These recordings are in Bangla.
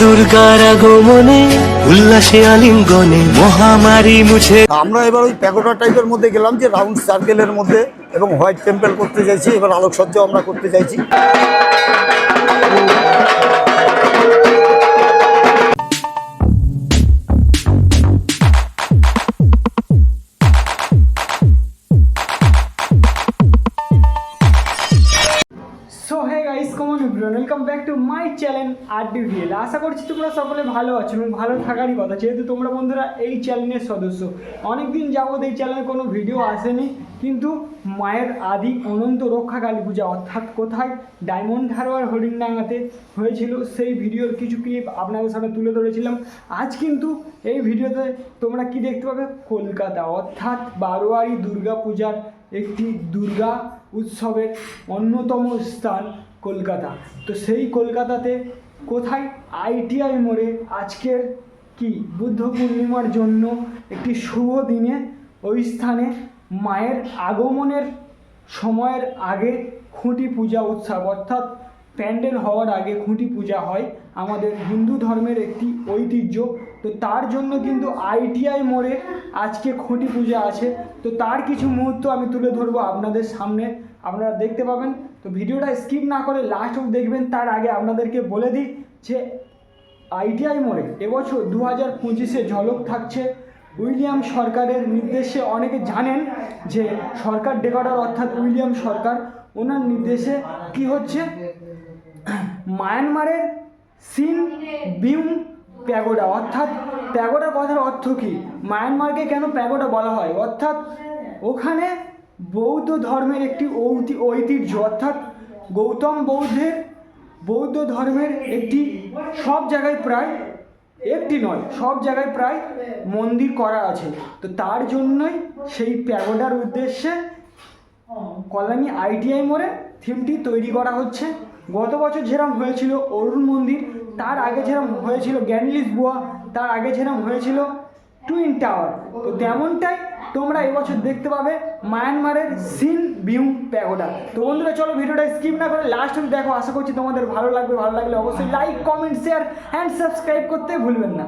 দুর্গার আগমনে, উল্লাসে আলিঙ্গনে মহামারী মুছে আমরা এবার ওই প্যাগোডা টাইপের মধ্যে গেলাম, যে রাউন্ড সার্কেলের মধ্যে, এবং হোয়াইট টেম্পল করতে চাইছি, এবার আলোকসজ্জা আমরা করতে চাইছি। Welcome back to my channel R DVL আশা করছি তোমরা সকলে ভালো আছো এবং ভালো থাকারই কথা। যেহেতু তোমরা বন্ধুরা এই চ্যানেলের সদস্য অনেক দিন যাবত এই চ্যানেলে কোনো ভিডিও আসেনি, কিন্তু মায়ের আদি অনন্ত রক্ষা কালী পূজা অর্থাৎ কোথায়? ডায়মন্ড হারবার হরিণডাঙ্গাতে হয়েছিল সেই ভিডিওর কিছু ক্লিপ আপনাদের সামনে তুলে ধরেছিলাম। আজ কিন্তু এই ভিডিওতে তোমরা কি দেখতে পাবে? কলকাতা, অর্থাৎ বারোয়ারি দুর্গা পূজার একটি দুর্গা উৎসবের অন্যতম স্থান। কলকাতা। তো সেই কলকাতাতে কোথায়? আইটিআই মোড়ে আজকের কি? বুদ্ধ পূর্ণিমার জন্য একটি শুভ দিনে ওই স্থানে মায়ের আগমনের সময়ের আগে খুঁটি পূজা উৎসব, অর্থাৎ প্যান্ডেল হওয়ার আগে খুঁটি পূজা হয়। আমাদের হিন্দু ধর্মের একটি ঐতিহ্য তো তার জন্য কিন্তু আইটিআই মোড়ে আজকে খুঁটি পূজা আছে। তো তার কিছু মুহূর্ত আমি তুলে ধরবো আপনাদের সামনে। আপনারা দেখতে পাবেন। তো ভিডিওটা স্কিপ না করে লাস্ট অব দেখবেন। তার আগে আপনাদেরকে বলে দিই যে আইটিআই মোড়ে এবছর দু হাজার পঁচিশে ঝলক থাকছে। উইলিয়াম সরকারের নির্দেশে অনেকে জানেন যে সরকার ডেকোরার অর্থাৎ উইলিয়াম সরকার, ওনার নির্দেশে কি হচ্ছে? মায়ানমারের সিন বিম প্যাগোডা। অর্থাৎ প্যাগোডা কথার অর্থ কী? মায়ানমারকে কেন প্যাগোডা বলা হয়? অর্থাৎ ওখানে বৌদ্ধ ধর্মের একটি ঐতি- ঐতিহ্য। অর্থাৎ গৌতম বৌদ্ধের বৌদ্ধ ধর্মের একটি সব জায়গায় প্রায় একটি নয়, সব জায়গায় প্রায় মন্দির করা আছে। তো তার জন্যই সেই প্যাগোডার উদ্দেশ্যে কল্যাণী আইটিআই মোড়ে থিমটি তৈরি করা হচ্ছে। গত বছর যেরকম হয়েছিল অরুণ মন্দির তার আগে যেরকম হয়েছিল গ্যানলিস বুয়া, তার আগে যেরকম হয়েছিল টুইন টাওয়ার। তো তেমনটাই তোমরা এবছর দেখতে পাবে মায়ানমারের সিন বিউ প্যাগোডা। তো বন্ধুরা, চলো ভিডিওটা স্কিপ না করে লাস্ট অব্দি দেখো। আশা করছি তোমাদের ভালো লাগবে, ভালো লাগলে অবশ্যই like comment share and subscribe করতে ভুলবেন না।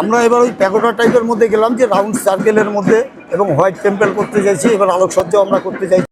আমরা এবার ওই প্যাগোডা টাইপের মধ্যে গেলাম যে রাউন্ড সার্কেলের মধ্যে এবং হোয়াইট টেম্পল করতে চাইছি। এবার আলোকসজ্জা আমরা করতে চাইছি।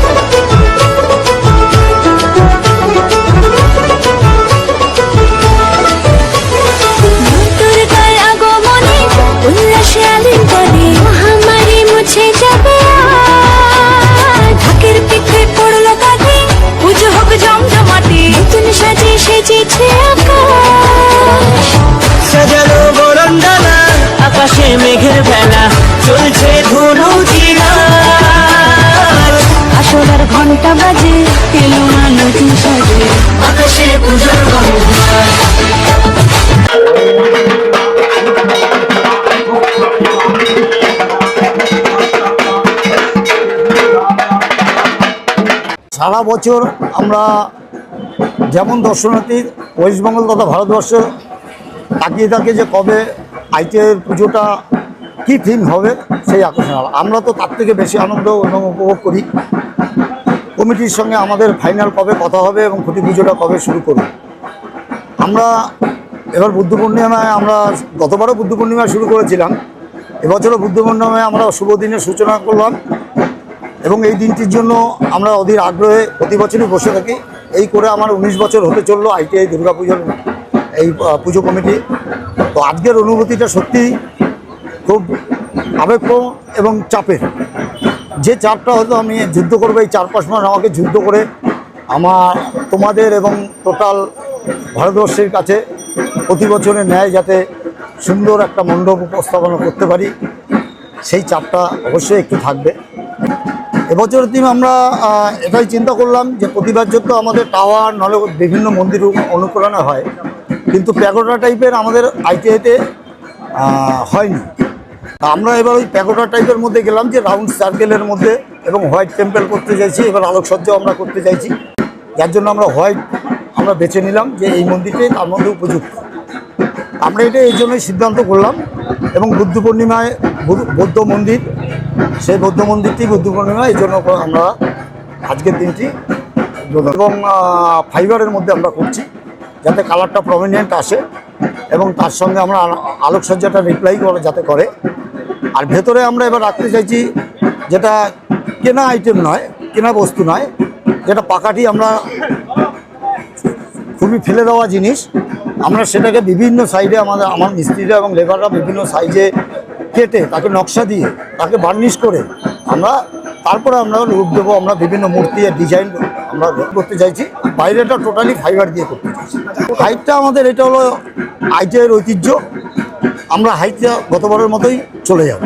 সারা বছর আমরা যেমন দর্শনার্থী ওয়েস্টবেঙ্গল তথা ভারতবর্ষ তাকিয়ে থাকে যে কবে আইটিআইয়ের পুজোটা কী থিম হবে সেই আকর্ষণ। আমরা তো তার থেকে বেশি আনন্দ এবং উপভোগ করি। কমিটির সঙ্গে আমাদের ফাইনাল কবে কথা হবে এবং খুঁটি পুজোটা কবে শুরু করব? আমরা এবার বুদ্ধ পূর্ণিমায় আমরা গতবারও বুদ্ধ পূর্ণিমায় শুরু করেছিলাম, এবছরও বুদ্ধ পূর্ণিমায় আমরা শুভ দিনের সূচনা করলাম এবং এই দিনটির জন্য আমরা অধীর আগ্রহে প্রতি বছরই বসে থাকি। এই করে আমার উনিশ বছর হতে চলল আইটিআই দুর্গাপুজোর এই পুজো কমিটি। তো আজকের অনুভূতিটা সত্যি খুব আবেগপ্রবণ এবং চাপের। যে চাপটা হয়তো আমি যুদ্ধ করব, এই চার পাঁচ মাস আমাকে যুদ্ধ করে আমার, তোমাদের এবং টোটাল ভারতবর্ষের কাছে প্রতি বছরের ন্যায় যাতে সুন্দর একটা মণ্ডপ উপস্থাপনা করতে পারি, সেই চাপটা অবশ্যই একটু থাকবে। এবছরের দিন আমরা এটাই চিন্তা করলাম যে প্রতিবার তো আমাদের টাওয়ার নলে বিভিন্ন মন্দির অনুকরণে হয়। কিন্তু প্যাগোডা টাইপের আমাদের আইটিআইতে হয়নি। আমরা এবার ওই প্যাগোডা টাইপের মধ্যে গেলাম, যে রাউন্ড সার্কেলের মধ্যে এবং হোয়াইট টেম্পল করতে চাইছি, এবার আলোকসজ্জাও আমরা করতে চাইছি। যার জন্য আমরা হোয়াইট আমরা বেছে নিলাম, যে এই মন্দিরটাই তার মধ্যে উপযুক্ত। আমরা এটা এই জন্যই সিদ্ধান্ত করলাম এবং বুদ্ধ পূর্ণিমায় বৌদ্ধ মন্দির, সেই বৌদ্ধ মন্দিরটি বুদ্ধ পূর্ণিমা, এই জন্য আমরা আজকের দিনটি এবং ফাইবারের মধ্যে আমরা করছি, যাতে কালারটা প্রমিনেন্ট আসে এবং তার সঙ্গে আমরা আলোকসজ্জাটা রিপ্লাই করে যাতে করে। আর ভেতরে আমরা এবার রাখতে চাইছি যেটা কেনা আইটেম নয়, কেনা বস্তু নয়, যেটা পাকাটি আমরা খুবই ফেলে দেওয়া জিনিস। আমরা সেটাকে বিভিন্ন সাইডে আমাদের, আমার মিস্ত্রিরা এবং লেবাররা বিভিন্ন সাইজে কেটে তাকে নকশা দিয়ে তাকে বার্নিশ করে আমরা তারপরে আমরা রূপ দেবো, আমরা বিভিন্ন মূর্তি আর ডিজাইন আমরা করতে চাইছি। বাইরেটা টোটালি ফাইবার দিয়ে করতে চাইছি। হাইটটা আমাদের এটা হলো আইটিআইয়ের ঐতিহ্য। আমরা হাইটটা গতবারের মতোই চলে যাব।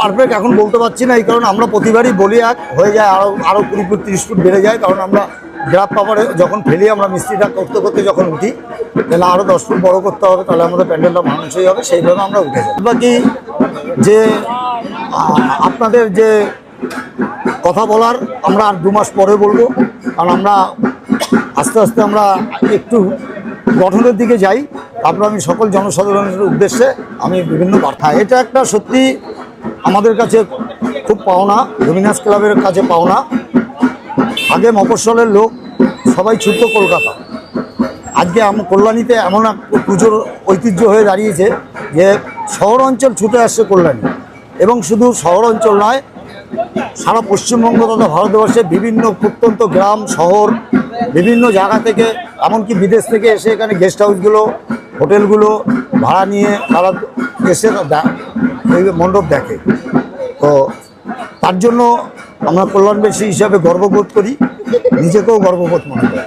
পারফেক্ট এখন বলতে পারছি না, এই কারণে আমরা প্রতিবারই বলি এক, হয়ে যায় আরও আরও কুড়ি ফুট, তিরিশ ফুট বেড়ে যায়, কারণ আমরা গ্রাফ পাপারে যখন ফেলি, আমরা মিস্ত্রিটা করতে করতে যখন উঠি, তাহলে আরও দশ ফুট বড় করতে হবে, তাহলে আমাদের প্যান্ডেলটা মানুষই হবে, সেইভাবে আমরা উঠে যাই বাকি যে আপনাদের যে কথা বলার, আমরা আর দু মাস পরে বলব, কারণ আমরা আস্তে আস্তে আমরা একটু গঠনের দিকে যাই। তারপর আমি সকল জনসাধারণের উদ্দেশ্যে আমি বিভিন্ন বার্তা। এটা একটা সত্যি আমাদের কাছে খুব পাওনা রবীন্দ্রাস ক্লাবের কাছে পাওনা। আগে মফস্বলের লোক সবাই ছুটত কলকাতা। আজকে কল্যাণীতে এমন এক পুজোর ঐতিহ্য হয়ে দাঁড়িয়েছে যে শহর অঞ্চল ছুটে আসছে কল্যাণী। এবং শুধু শহর অঞ্চল নয়, সারা পশ্চিমবঙ্গ তথা ভারতবর্ষে বিভিন্ন প্রত্যন্ত গ্রাম, শহর, বিভিন্ন জায়গা থেকে, এমনকি বিদেশ থেকে এসে এখানে গেস্ট হাউসগুলো হোটেলগুলো ভাড়া নিয়ে তারা এসে এইভাবে এই মণ্ডপ দেখে। তো তার জন্য আমরা কল্যাণবেশী হিসাবে গর্ববোধ করি, নিজেকেও গর্ববোধ মনে করি।